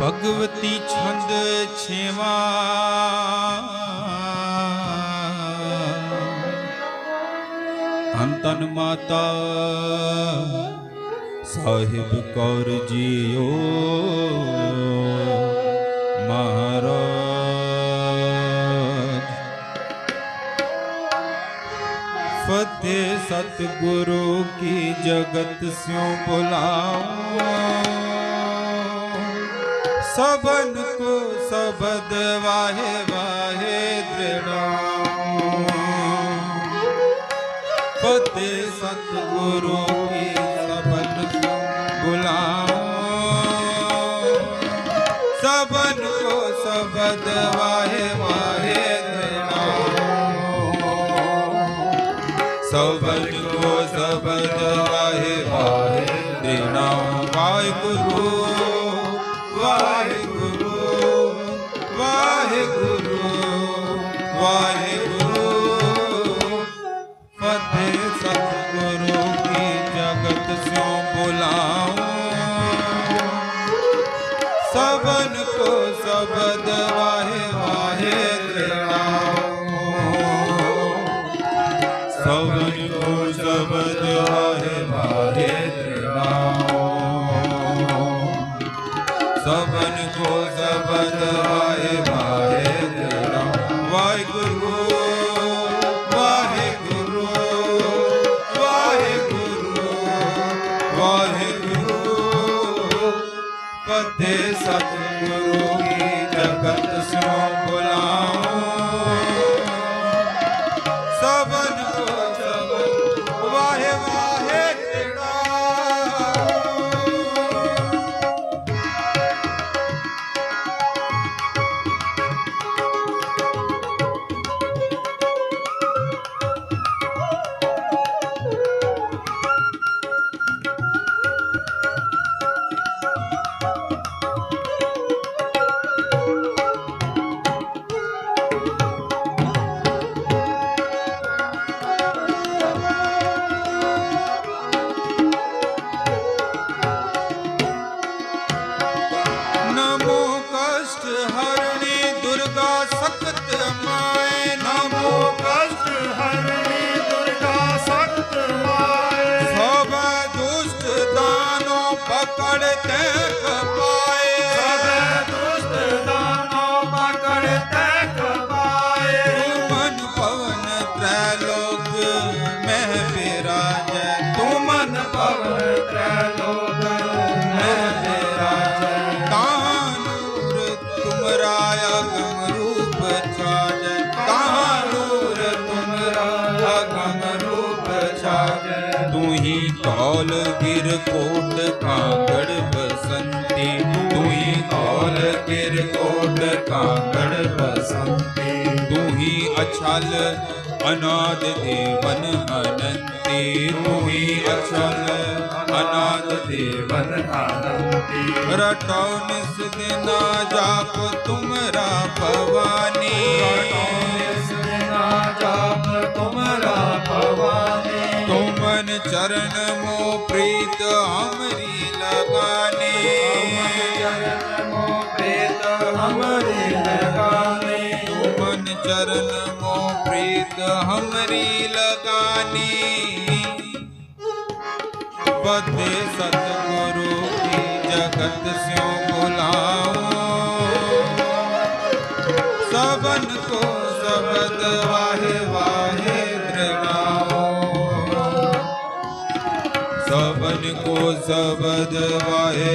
ਭਗਵਤੀ ਛੰਦ ਛੇਵਾ। ਅੰਤਨ ਮਾਤਾ, ਸਾਹਿਬ ਕੌਰ ਜੀਓ। ਮਹਾਰਾਜ, ਫਤਿਹ ਸਤਿਗੁਰੂ ਕੀ ਜਗਤ ਸਿਉ ਬੁਲਾਓ। ਸਬਨ ਕੋ ਸਬਦ ਵਾਹੇ ਵਾਹੇ ਦ੍ਰਿੜਾਓ ਫਤਿਹ ਸਤਿਗੁਰੂ ਕੀ ਸਬਨ ਸਿਉ பாடத்த किरकोट काकड़ बसंती। तू ही अछल अनाद देवन अनंती। तू ही अछल अनाद देवन अनंती। रटो निस दिना जाप तुमरा भवानी। रटो जाप तुमरा भवानी। तुमन चरण मो प्रीत हमरी ਪ੍ਰੀਤ ਹਮਰੀ ਲਗਾਨੇ ਤੁਮਨ ਚਰਨ ਮੋ ਪ੍ਰੀਤ ਹਮਰੀ ਲਗਾਨੀ ਬਦੇ ਸਤਿਗੁਰੂ ਕੀ ਜਗਤ ਸਿਉ ਬੁਲਾਓ ਸਬਨ ਕੋ ਸਬਦ ਵਾਹੇ ਵਾਹੇ ਦ੍ਰਿੜਾਓ ਸਬਨ ਕੋ ਸਬਦ ਵਾਹੇ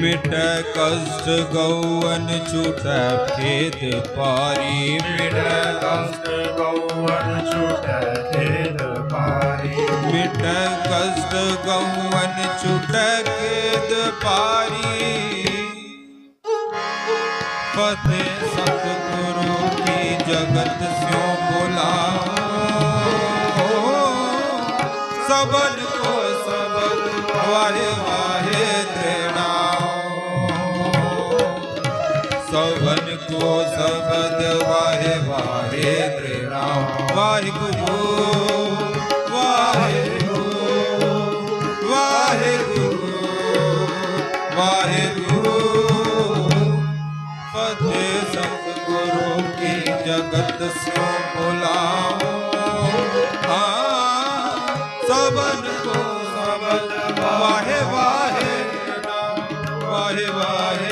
ਮਿਟੈ ਕਸ਼ਟ ਗਉਨ ਛੁਟੈ ਖੇਦ ਪਾਰੀ ਮਿਟੈ ਕਸ਼ਟ ਗਉਨ ਛੁਟੈ ਖੇਦ ਪਾਰੀ ਮਿਟੈ ਕਸ਼ਟ ਗਉਨ ਛੁਟੈ ਖੇਦ ਪਾਰੀ ਫਤਿਹ ਸਤਿਗੁਰੂ ਕੀ ਜਗਤ ਸਿਉ ਬੁਲਾਓ ਸਭਨ ਸਬਦ ਵਾਹੇ ਵਾਹੇ ਤ੍ਰਿਣਾ ਵਾਹਿਗੁਰੂ ਵਾਹਿਗੁਰੂ ਵਾਹਿਗੁਰੂ ਵਾਹਿਗੁਰੂ। ਫਤਿਹ ਸਤਿਗੁਰੂ ਕੀ ਜਗਤ ਸਿਉ ਬੁਲਾਓ ਸਬਨ ਕੋ ਸਬਦ ਵਾਹੇ ਵਾਹੇ ਵਾਹੇ ਵਾਹੇ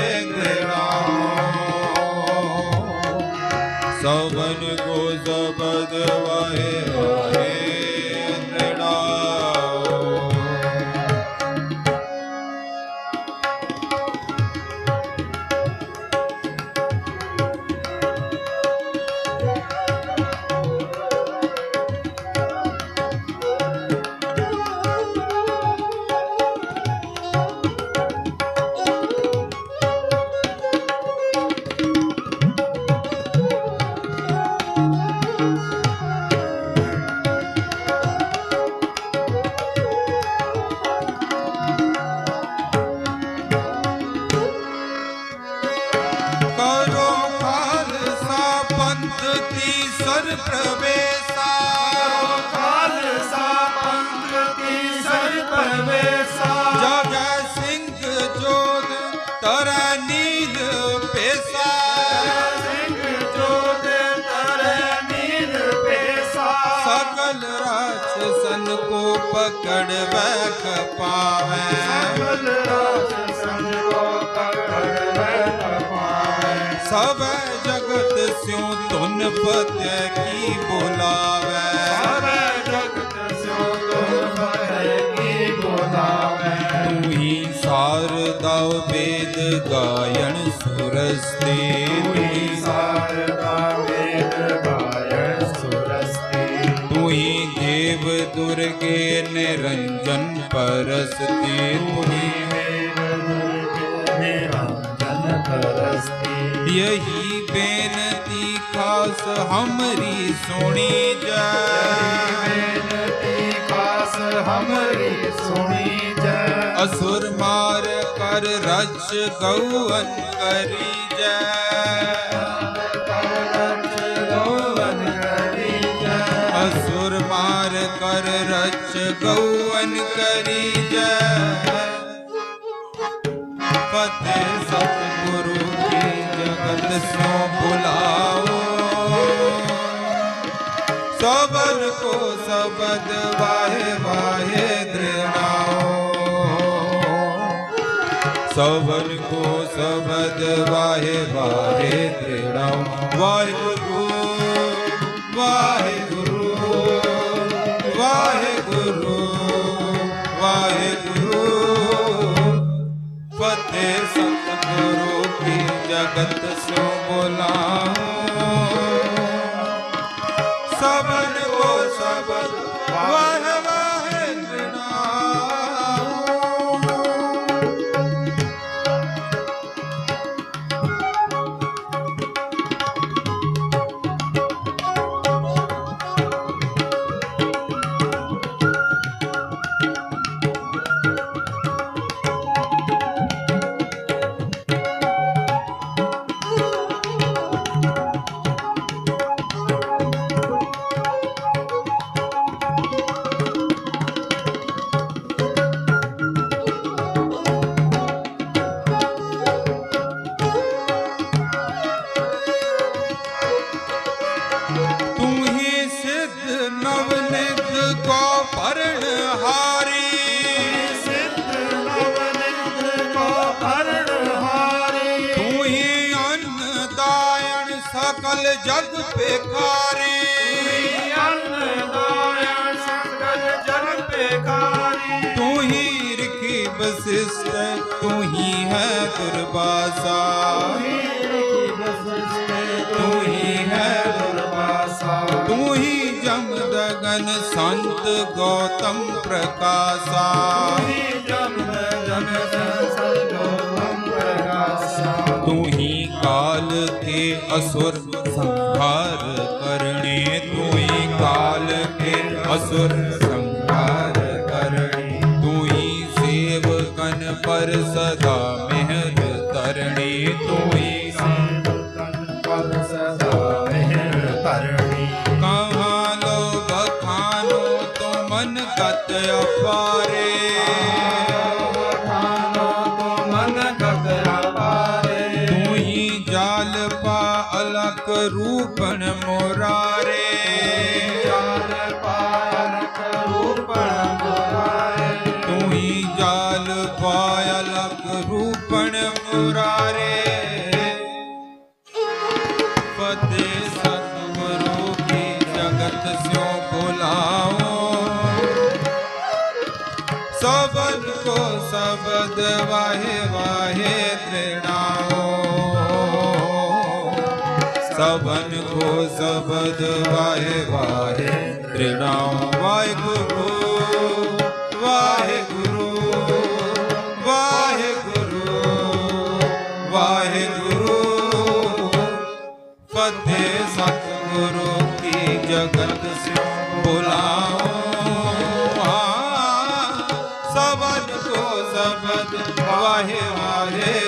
राक्षसन को पकड़ बैठ पावे सकल राक्षसन को पकड़ बैठ पाए सब जगत स्यो तुन पत्य की बुलावे सब जगत सो तुम की बोलावे तू ही शारदा वेद गायन सुरस्ते पूरी शारदा वेद दुर्गे निरंजन परस्ते पूरी वेद दुर्गे निरंजन करस्ती यही बेनती खास हमरी सुनी जाए बेनती खास हमारी सुनी जय असुर मार कर रच गौवन करी जय ਪਵਨ ਕਰੀ ਜੈ। ਫਤਿਹ ਸਤਿਗੁਰੂ ਕੀ ਜਗਤ ਸੋ ਬੁਲਾਓ। ਸਭਨ ਕੋ ਸਬਦ ਵਾਹੇ ਵਾਹੇ ਦ੍ਰਿਣਾਓ ਸਭਨ ਕੋ ਸਬਦ ਵਾਹੇ ਵਾਹੇ ਦ੍ਰਿਣਾਓ ਵਾਹਿਗੁਰੂ গোলাম ਜਗ ਪੇਖਾਰੀ ਅੰਨ ਦਾਇਆ ਸੰਗਤ ਜਨ ਪੇਖਾਰੀ ਤੂੰ ਹੀ ਰਖੀ ਬਸਿਸਟ ਤੂੰ ਹੀ ਹੈ ਦੁਰਬਾਸਾ ਤੂੰ ਹੀ ਹੈ ਦੁਰਵਾਸਾ ਤੂੰ ਹੀ ਜਮ ਦਗਨ ਸੰਤ ਗੌਤਮ ਪ੍ਰਕਾਸ਼ਾ ਜਨ ਜਨ ਸੰਸਰਗੋਤਮ ਪ੍ਰਕਾਸ਼ਾ ਤੂੰ ਹੀ ਕਾਲ ਕੇ ਅਸੁਰ ਸੰਹਾਰ ਕਰਨੇ ਤੂੰ ਹੀ ਕਾਲ ਕੇ ਅਸੁਰ ਸਬਦ ਵਾਹੇ ਵਾਹੇ ਤ੍ਰਿਣਾਓ ਸਬਨ ਕੋ ਸਬਦ ਵਾਹੇ ਵਾਹੇ ਤ੍ਰਿਣਾਓ ਵਾਹਿਗੁਰੂ ਵਾਹੇ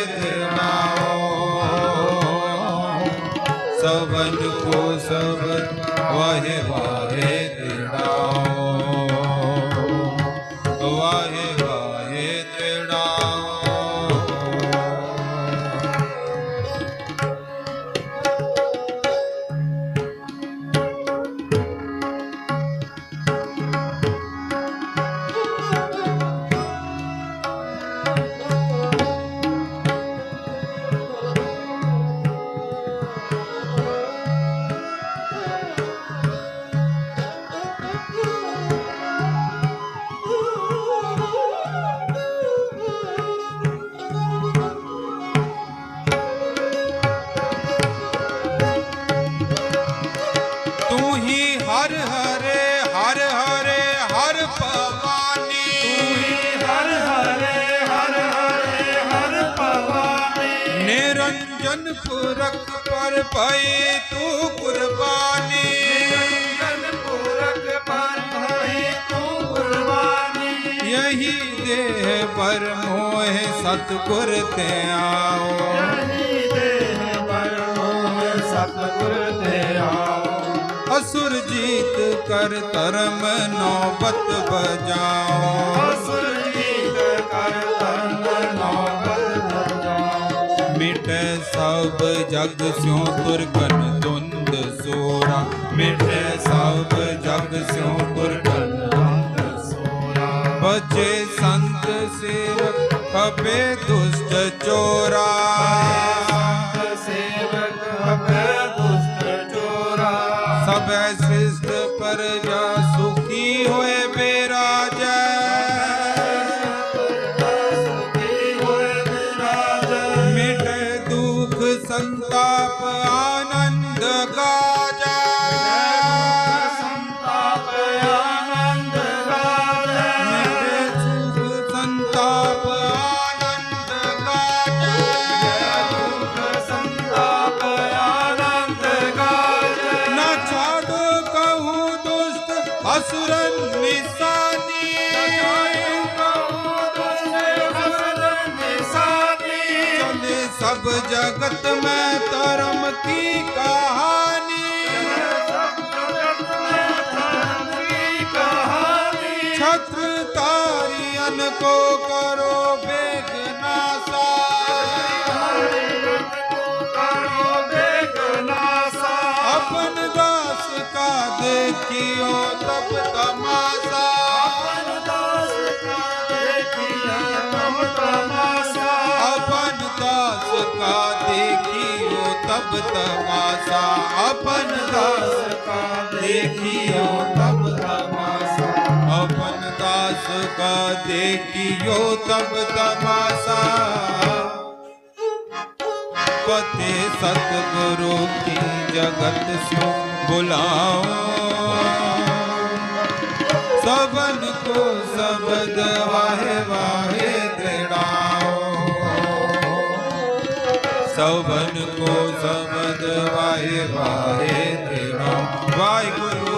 ਪਰ ਭਈ ਤੂੰ ਕੁਰਬਾਨੀ। ਜਨ ਪੁਰਖ ਪਰ ਭਈ ਤੂੰ ਕੁਰਬਾਨੀ। ਯਹੀ ਦੇਹ ਪਰ ਮੋਹ ਸਤਗੁਰ ਤੇ ਆਓ। ਜਨੀ ਦੇਹ ਪਰ ਮੋਹ ਸਤਿਗੁਰ ਤੇ ਆਓ। ਅਸੁਰ ਜੀਤ ਕਰ ਧਰਮ ਨੌਬਤ ਬਜਾਓ। ਅਸੁਰ ਸਭ ਜਗ ਸਿਉ ਤੁਰਗਨ ਦੁੰਦ ਸੋਰਾ। ਮਿਟੇ ਸਭ ਜਗ ਸਿਉ ਤੁਰਗਨ ਅੰਤ ਸੋਰਾ। ਬਚੇ ਸੰਤ ਸੇਵਕ ਖਬੇ ਦੁਸ਼ਟ ਚੋਰਾ। देखियो तब तमाशा अपन दास का देखियो तब तमाशा अपन दास का देखियो तब तमाशा अपन दास का देखियो तब उसका देखियो तब तमाशा। पते सतगुरु की जगत से बुलाओ। सबन को सबद वाहे वाहे दृढ़ाओ। सबन को सबद वाहे वाहे दृढ़ाओ। वाहे गुरु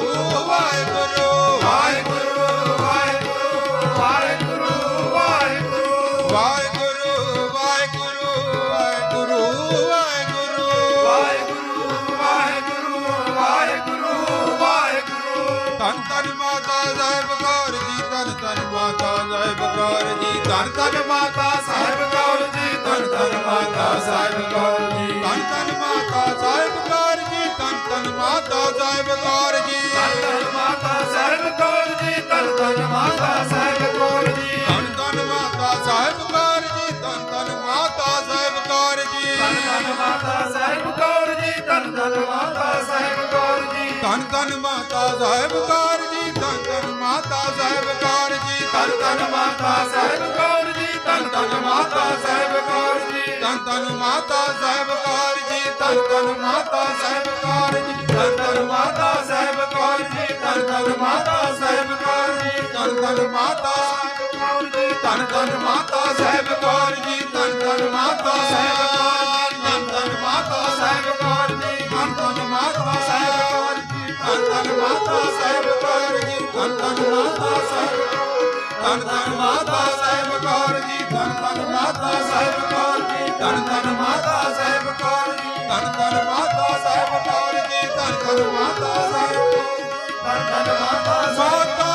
ਧੰਨ ਧੰਨ ਮਾਤਾ ਸਾਹਿਬ ਕੌਰ ਜੀ, ਧੰਨ ਧੰਨ ਮਾਤਾ ਸਾਹਿਬ ਕੌਰ ਜੀ, ਧੰਨ ਧੰਨ ਮਾਤਾ ਸਾਹਿਬ ਕੌਰ ਧੰਨ ਧੰਨ ਮਾਤਾ ਸਾਹਿਬ ਕੌਰ ਜੀ। ਧੰਨ ਧੰਨ ਮਾਤਾ ਸਾਹਿਬ ਕੌਰ ਜੀ ਧੰਨ ਧੰਨ ਮਾਤਾ ਸਾਹਿਬ ਕੌਰ ਜੀ। ਧੰਨ ਧੰਨ ਮਾਤਾ ਸਾਹਿਬ ਕੌਰ ਜੀ ਧੰਨ ਧੰਨ ਮਾਤਾ ਸਾਹਿਬ ਕੌਰ ਜੀ। ਧੰਨ ਧੰਨ ਮਾਤਾ ਸਾਹਿਬ ਕੌਰ ਜੀ ਧੰਨ ਧੰਨ ਮਾਤਾ ਸਾਹਿਬ ਕੌਰ ਜੀ। ਧੰਨ ਧੰਨ ਮਾਤਾ ਸਾਹਿਬ ਕੌਰ ਜੀ। ਮਾਤਾ ਸਾਹਿਬ ਕੌਰ ਜੀ ਤਨ ਤਨ ਮਾਤਾ ਸਾਹਿਬ ਕੌਰ ਜੀ ਤਨ ਤਨ ਮਾਤਾ ਸਾਹਿਬ ਕੌਰ ਜੀ ਤਨ ਤਨ ਮਾਤਾ ਸਾਹਿਬ ਕੌਰ ਜੀ ਤਨ ਤਨ ਮਾਤਾ ਸਾਹਿਬ ਕੌਰ ਜੀ ਤਨ ਤਨ ਮਾਤਾ ਸਾਹਿਬ ਕੌਰ ਜੀ ਤਨ ਤਨ ਮਾਤਾ ਸਾਹਿਬ ਕੌਰ ਜੀ ਤਨ ਤਨ ਮਾਤਾ ਤਨ ਤਨ ਮਾਤਾ ਸਾਹਿਬ ਕੌਰ ਜੀ ਤਨ ਤਨ ਮਾਤਾ ਸਾਹਿਬ ਕੌਰ ਜੀ ਤਨ ਤਨ ਮਾਤਾ ਸਾਹਿਬ ਕੌਰ ਜੀ ਤਨ ਤਨ ਮਾਤਾ ਸਾਹਿਬ ਕੌਰ ਜੀ ਤਨ ਤਨ ਮਾਤਾ ਸਾਹਿਬ ਕੌਰ ਜੀ ਧੰਨ ਧੰਨ ਮਾਤਾ ਸਾਹਿਬ। ਕੌਰ ਧੰਨ ਧੰਨ ਮਾਤਾ ਸਾਹਿਬ ਕੌਰ ਜੀ, ਧੰਨ ਧੰਨ ਮਾਤਾ ਸਾਹਿਬ ਕੌਰ ਜੀ, ਧੰਨ ਧੰਨ ਮਾਤਾ ਸਾਹਿਬ ਕੌਰ ਜੀ, ਧੰਨ ਧੰਨ ਮਾਤਾ ਸਾਹਿਬ ਕੌਰ ਜੀ, ਧੰਨ ਧੰਨ ਮਾਤਾ ਸਾਹਿਬ ਕੌਰ ਜੀ, ਧੰਨ ਧੰਨ ਮਾਤਾ ਮਾਤਾ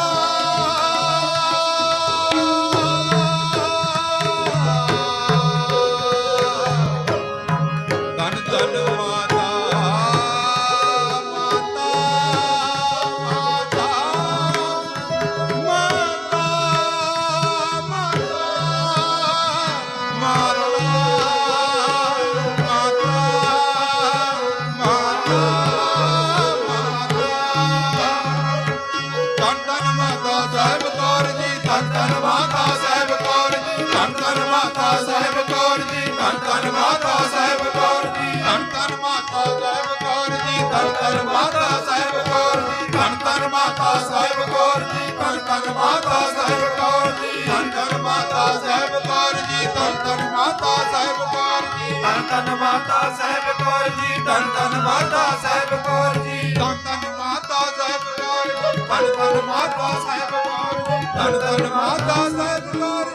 ਧੰਨ ਮਾਤਾ ਸਾਹਿਬ ਕੌਰ ਜੀ। ਧੰਨ ਧੰਨ ਮਾਤਾ ਸਾਹਿਬ ਕੌਰ ਜੀ ਧੰਨ ਧੰਨ ਮਾਤਾ ਸਾਹਿਬ ਕੌਰ ਜੀ। ਧੰਨ ਧੰਨ ਮਾਤਾ ਸਾਹਿਬ ਕੌਰ ਜੀ ਧੰਨ ਧੰਨ ਮਾਤਾ ਸਾਹਿਬ ਕੌਰ ਜੀ। ਧੰਨ ਧੰਨ ਮਾਤਾ ਸਾਹਿਬ ਕੌਰ ਜੀ। ਧੰਨ ਧੰਨ ਮਾਤਾ ਸਾਹਿਬ ਕੌਰ ਜੀ। ਧੰਨ ਧੰਨ ਮਾਤਾ ਸਾਹਿਬ ਕੌਰ